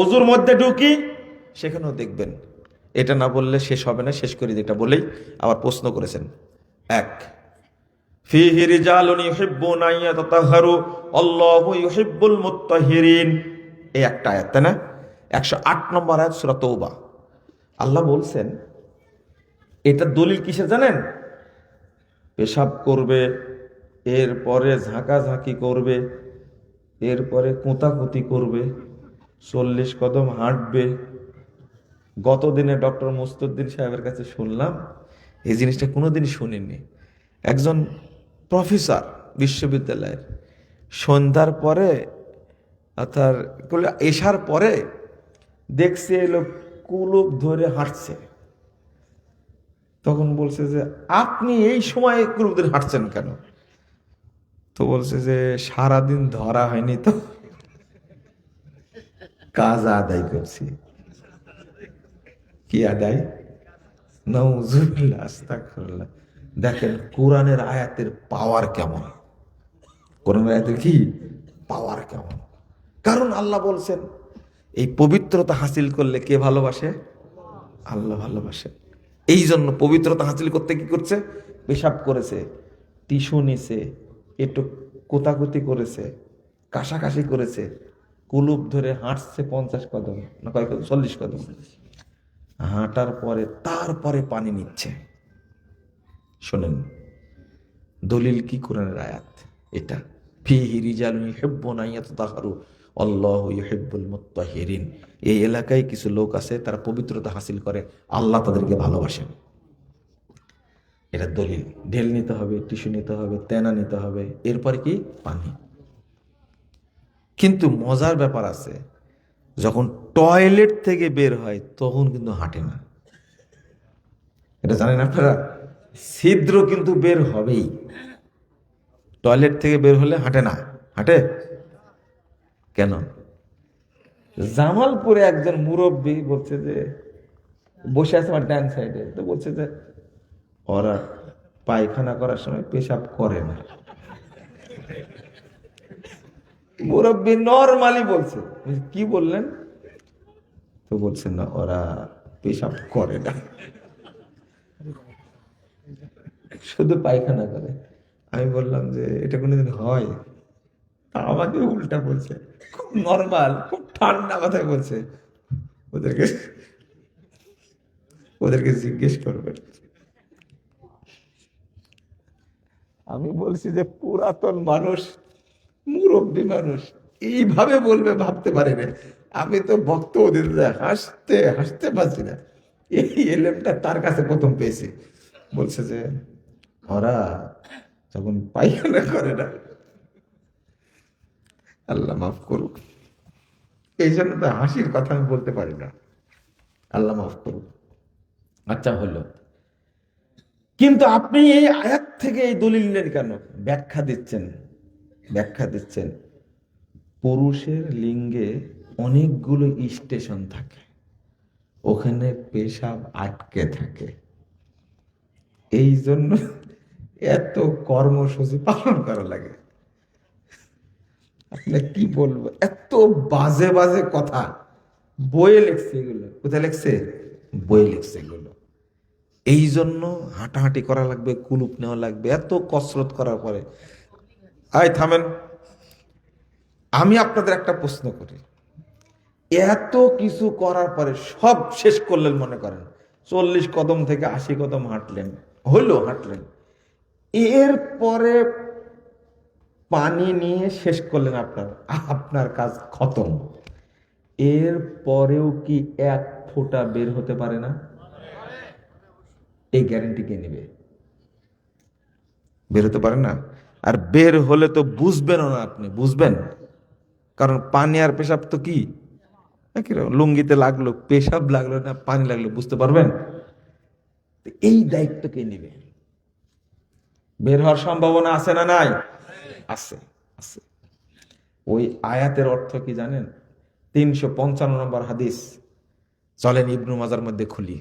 অজুর মধ্যে ঢুকি, সেখানেও দেখবেন। এটা না বললে শেষ হবে না, শেষ করি এটা বলেই আবার প্রশ্ন করেছেন। এক এই একটা আয়াত একশো আট নম্বর আয়াত, সূরা তৌবা আল্লাহ বলছেন, এটা দলিল কিসের জানেন? পেশাব করবে, এরপরে ঝাঁকাঝাঁকি করবে, এরপরে কোঁতাকুতি করবে চল্লিশ কদম হাঁটবে। গত দিনে ডক্টর মুস্তুদ্দিন সাহেবের কাছে শুনলাম, এই জিনিসটা কোনোদিন শুনিনি। একজন প্রফেসর বিশ্ববিদ্যালয়ের, সন্ধ্যার পরে অর্থাৎ এসার পরে দেখছে এলো কুলুপ ধরে হাঁটছে। তখন বলছে যে, আপনি এই সময় কুলুপ ধরে হাঁটছেন কেন? তো বলছে যে, সারাদিন ধরা হয়নি তো। কাজ আদায় করছি। কি আদায়? আস্তাগফিরুল্লাহ। দেখেন, কোরআনের আয়াতের পাওয়ার কেমন? কোরআনের আয়াতের কি? পাওয়ার কেমন? কারণ আল্লাহ বলছেন, এই পবিত্রতা হাসিল করলে কে ভালোবাসে? আল্লাহ ভালোবাসে। এই জন্য পবিত্রতা হাসিল করতে কি করছে? পেশাব করেছে, টিস্যু নিছে একটু কোতাকুতি করেছে, কাশাকাশি করেছে কুলুপ ধরে হাঁটছে পঞ্চাশ কদম, না কয় কদম? চল্লিশ কদম। হাঁটার পরে, তারপরে পানি নিচ্ছে। শোনেন, দলিল কি কোরআনের আয়াত? এটা ফিহি রিজালুন ইউহিব্বুনা ইয়াতাতাহহারু আল্লাহু ইউহিব্বুল মুত্তাহিরিন। এই এলাকায় কিছু লোক আছে, তারা পবিত্রতা হাসিল করে, আল্লাহ তাদেরকে ভালোবাসেন। এটা দলিল। ঢেল নিতে হবে, টিস্যু নিতে হবে, তেনা নিতে হবে, এরপরে কি? পানি। কিন্তু মজার ব্যাপার আছে, যখন টয়লেট থেকে বের হয় তখন কিন্তু হাঁটে না। এটা জানেন আপনারা? ছিদ্র কিন্তু বের হবেই। টয়লেট থেকে বের হলে হাঁটে না। হাঁটে? কেন? জামালপুরে একজন মুরব্বী বলছে যে, বসে আছে আমার ডান সাইডে তো বলছে যে, ওরা পায়খানা করার সময় পেশাব করে না। মুরব্বী নর্মালি বলছে। বলছি, কি বললেন? তো বলছেন না ওরা পেশাব করে না। শুধু পায়খানা করে। আমি বললাম যে এটা কোনোদিন হয়? আমাকে উল্টা বলছে খুব নর্মাল খুব ঠান্ডা কথায় বলছে। ওদেরকে ওদেরকে জিজ্ঞেস করবে। আমি বলছি যে পুরাতন মানুষ মুরব্বী মানুষ। এইভাবে বলবে, ভাবতে পারি না। আমি তো ভক্ত ওদের হাসতে হাসতে পারছি না। এই এলেমটা তার কাছে প্রথম পেয়েছি। বলছে যে ওরা যখন পায়খানা করে না, আল্লাহ মাফ করুক। এই জন্য তো হাসির কথা আমি বলতে পারি না। আল্লাহ মাফ করুক। আচ্ছা হলো। কিন্তু আপনি এই আয়াত থেকে এই দলিল নেন কেন? ব্যাখ্যা দিচ্ছেন। ব্যাখ্যা দিচ্ছেন, পুরুষের লিঙ্গে অনেকগুলো স্টেশন থাকে, ওখানে পেশাব আটকে থাকে। এই জন্য এত কর্মসূচি পালন করা লাগে। কি বলব? এত বাজে বাজে কথা। বইয়ে লিখছে এগুলো। কোথায় লিখছে? বইয়ে লিখছে এগুলো। এই জন্য হাঁটাহাঁটি করা লাগবে, কুলুপ নেওয়া লাগবে, এত কসরত করার পরে। আয়, থামেন। আমি আপনাদের একটা প্রশ্ন করি। এত কিছু করার পরে সব শেষ করলেন মনে করেন। চল্লিশ কদম থেকে আশি কদম হাঁটলেন হইল হাঁটলেন। এরপরে পানি নিয়ে শেষ করলেন আপনার আপনার কাজ খতম। এর পরেও কি এক ফোঁটা বের হতে পারে না? এই গ্যারেন্টি কে নেবে? বের হতে পারে না? আর বের হলে তো বুঝবেনও না আপনি, বুঝবেন? কারণ পানি আর পেশাব তো কি? লুঙ্গিতে লাগল, পেশাব লাগল না, পানি লাগল, বুঝতে পারবেন? এই দায়িত্ব কে নেবে? বের হওয়ার সম্ভাবনা আছে না নাই? আছে আছে। ওই আয়াতের অর্থ কি জানেন? তিনশো পঞ্চান্ন নম্বর হাদিস। চলেন ইবনু মাজার মধ্যে খুলি।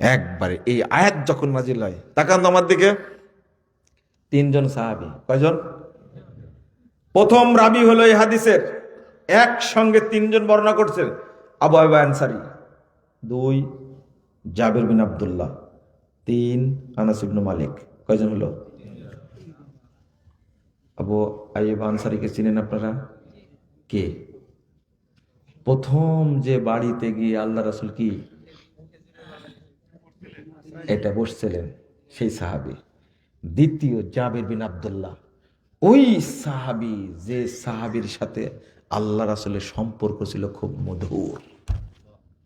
একবারে এই আয়াত যখন নাজিল হয়, তাকান আমার দিকে। তিনজন সাহাবি। কয়জন? প্রথম রাবি হলো এই হাদিসের। একসঙ্গে তিনজন বর্ণনা করছেন আবু আইবা আনসারি, দুই জাবির বিন আব্দুল্লাহ, তিন আনাস ইবনু মালিক। কয়জন হলো? আবু আইব আনসারিকে চিনেন আপনারা? কে? প্রথম যে বাড়িতে গিয়ে আল্লাহ রাসুল কি? এটা বসছিলেন, সেই সাহাবি। দ্বিতীয় জাবির বিন আব্দুল্লাহ। ওই সাহাবি, যে সাহাবির সাথে আল্লাহ রাসুলের সম্পর্ক ছিল খুব মধুর।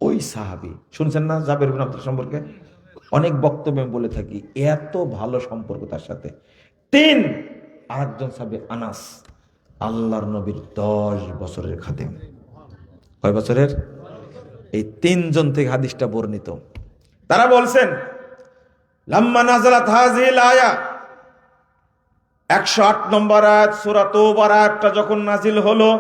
ওই সাহাবি, শুনছেন না জাবির বিন আব্দুল্লাহ সম্পর্কে? অনেক বক্তব্য বলে থাকি, এত ভালো সম্পর্ক তার সাথে। তিন, আরেকজন সাহাবি আনাস, আল্লাহর নবীর দশ বছরের খাদেম। কয় বছরের? এই তিনজন থেকে হাদিসটা বর্ণিত। তারা বলছেন লাম্মা নাজালাত হাজিল আয়া একশো আট নম্বর আয়াত, সুরা তোবার আয়াতটা যখন নাজিল হলো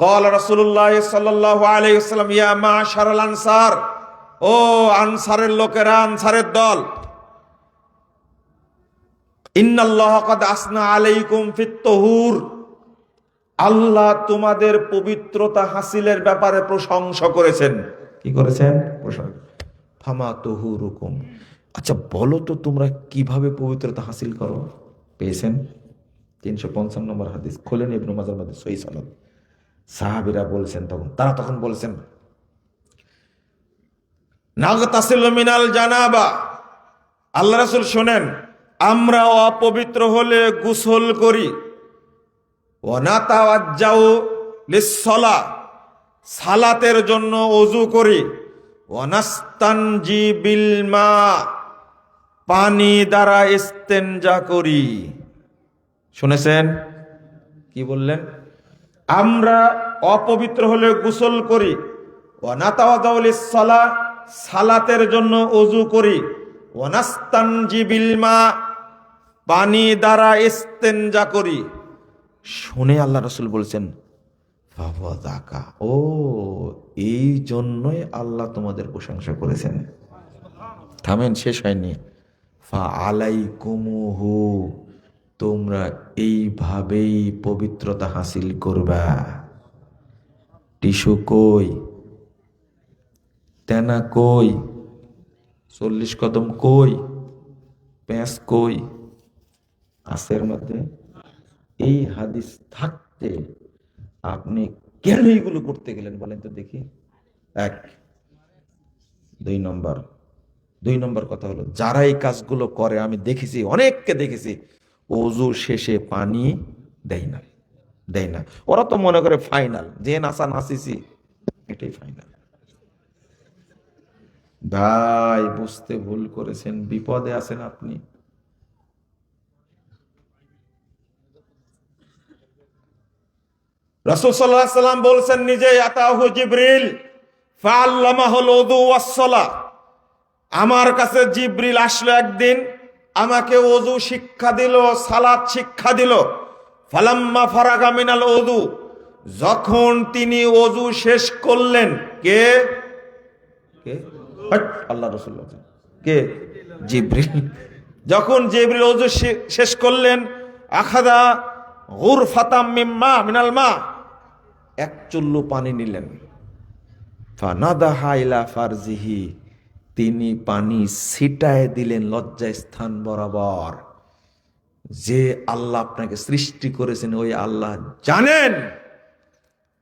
কল রসুল্লাহ সাল্লাহ আলাইসাল্লাম ইয়া মা শারাল আনসার, ও আনসারের লোকেরা, আনসারের দল, ইন্নাল্লাহ কদ আসনা আলাইকুম ফিত তহুর। আল্লাহ তোমাদের পবিত্রতা হাসিলের ব্যাপারে প্রশংসা করেছেন। কি করেছেন? প্রশংসা ফামা তহুরুকুম। আচ্ছা বলো তো তোমরা কীভাবে পবিত্রতা হাসিল করো? পেয়েছেন? তিনশো পঞ্চান্ন নম্বর হাদিস। খোলেন ইবনু মাজার মধ্যে সই সনদ। সাহাবিরা বলছেন তখন, তারা তখন বলছেন নাগতাসিল মিনাল জানাবা। আল্লাহ রাসূল শোনেন, আমরা অপবিত্র হলে গোসল করি। ওয়ানাতাওয়াজ্জাউ লিসসলা, সালাতের জন্য অজু করি। ওয়ানাস্তানজি বিল মা। পানি দ্বারা ইস্তেনজা করি। শুনেছেন? কি বললেন? আমরা অপবিত্র হলে গোসল করি। লিসসলা সালাতের জন্য অজু করি। ওয়ানাস্তানজি বিল মা, পানি দ্বারা ইস্তেনজা করি। শুনে আল্লাহ রসুল বলছেন ও, এই জন্যই আল্লাহ তোমাদের প্রশংসা করেছেন। থামেন, শেষ হয়নি। ফা আলাই কুমুহু তোমরা এইভাবেই পবিত্রতা হাসিল করবা। টিস্যু কই? তেনা কই? চল্লিশ কদম কই? প্যাঁচ কই? আসের মধ্যে? এই হাদিস থাকতে আপনি কেন এইগুলো করতে গেলেন বলেন তো দেখি। এক, দুই নম্বর। দুই নম্বর কথা হলো, যারা এই কাজগুলো করে, আমি দেখেছি, অনেককে দেখেছি, অজু শেষে পানি দেয় না দেয় না। ওরা তো মনে করে ফাইনাল যে নাচা নাচিছি এটাই ফাইনাল ভাই বুঝতে ভুল করেছেন, বিপদে আছেন আপনি। রাসূল আলাইহি সাল্লাম বলছেন নিজে আতাহু জিবরিল, ফাআল্লামাহুল উযু ওয়াস-সালাহ আমার কাছে জিব্রিল আসলো একদিন, আমাকে ওযু শিক্ষা দিল সালাত শিক্ষা দিল। ফালাম্মা ফারাগা মিনাল ওযু যখন তিনি ওযু শেষ করলেন, কে? কে? আল্লাহ রাসূল। কে? জিবরিল। যখন জিব্রিল শে- শেষ করলেন, আখাদা গুরফাতাম মিম্মা মিনাল মা, এক চুল্লু পানি নিলেন। ফানাদাহা ইলা ফারজিহি। তিনি পানি ছিটায় দিলেন লজ্জায় স্থান বরাবর। যে আল্লাহ আপনাকে সৃষ্টি করেছেন, ওই আল্লাহ জানেন।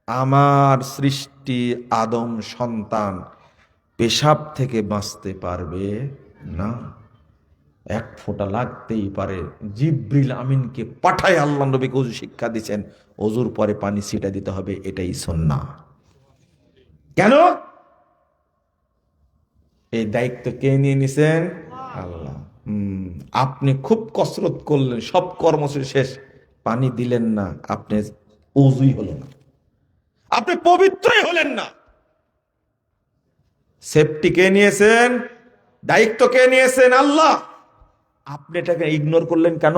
আমার সৃষ্টি আদম সন্তান পেশাব থেকে বাঁচতে পারবে না। এক ফোঁটা লাগতেই পারে। জিব্রিল আমিনকে পাঠায় আল্লাহ নবীকে অজু শিক্ষা দিচ্ছেন অজুর পরে পানি ছিটা দিতে হবে, এটাই সন্না কেন? এই দায়িত্ব কে নিয়ে নিছেন? আল্লাহ। আপনি খুব কসরত করলেন সব কর্মসূচি শেষ। পানি দিলেন না আপনি অজুই হলো না। আপনি পবিত্রই হলেন না। সেফটি কে নিয়েছেন? দায়িত্ব কে নিয়েছেন? আল্লাহ। আপনি এটাকে ইগনোর করলেন কেন?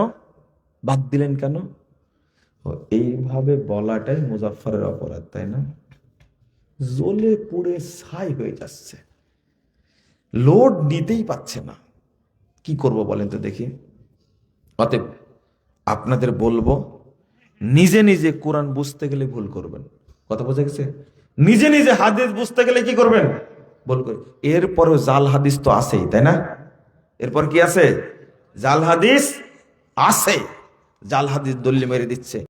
বাদ দিলেন কেন? এইভাবে বলাটাই মুজাফফরের অপরাধ তাই না? জ্বলে পুড়ে ছাই হয়ে যাচ্ছে। লোড নিতেই পাচ্ছে না। কি করব বলেন তো দেখি। অতএব আপনাদের বলব, নিজে নিজে কোরআন বুঝতে গেলে ভুল করবেন। কথা বোঝা গেছে? নিজে নিজে হাদিস বুঝতে গেলে কি করবেন? ভুল করবেন এরপরেও জাল হাদিস তো আছেই, তাই না? এরপর কি আছে? জাল হাদিস আছে। জাল হাদিস দল্লি মেরে দিচ্ছে।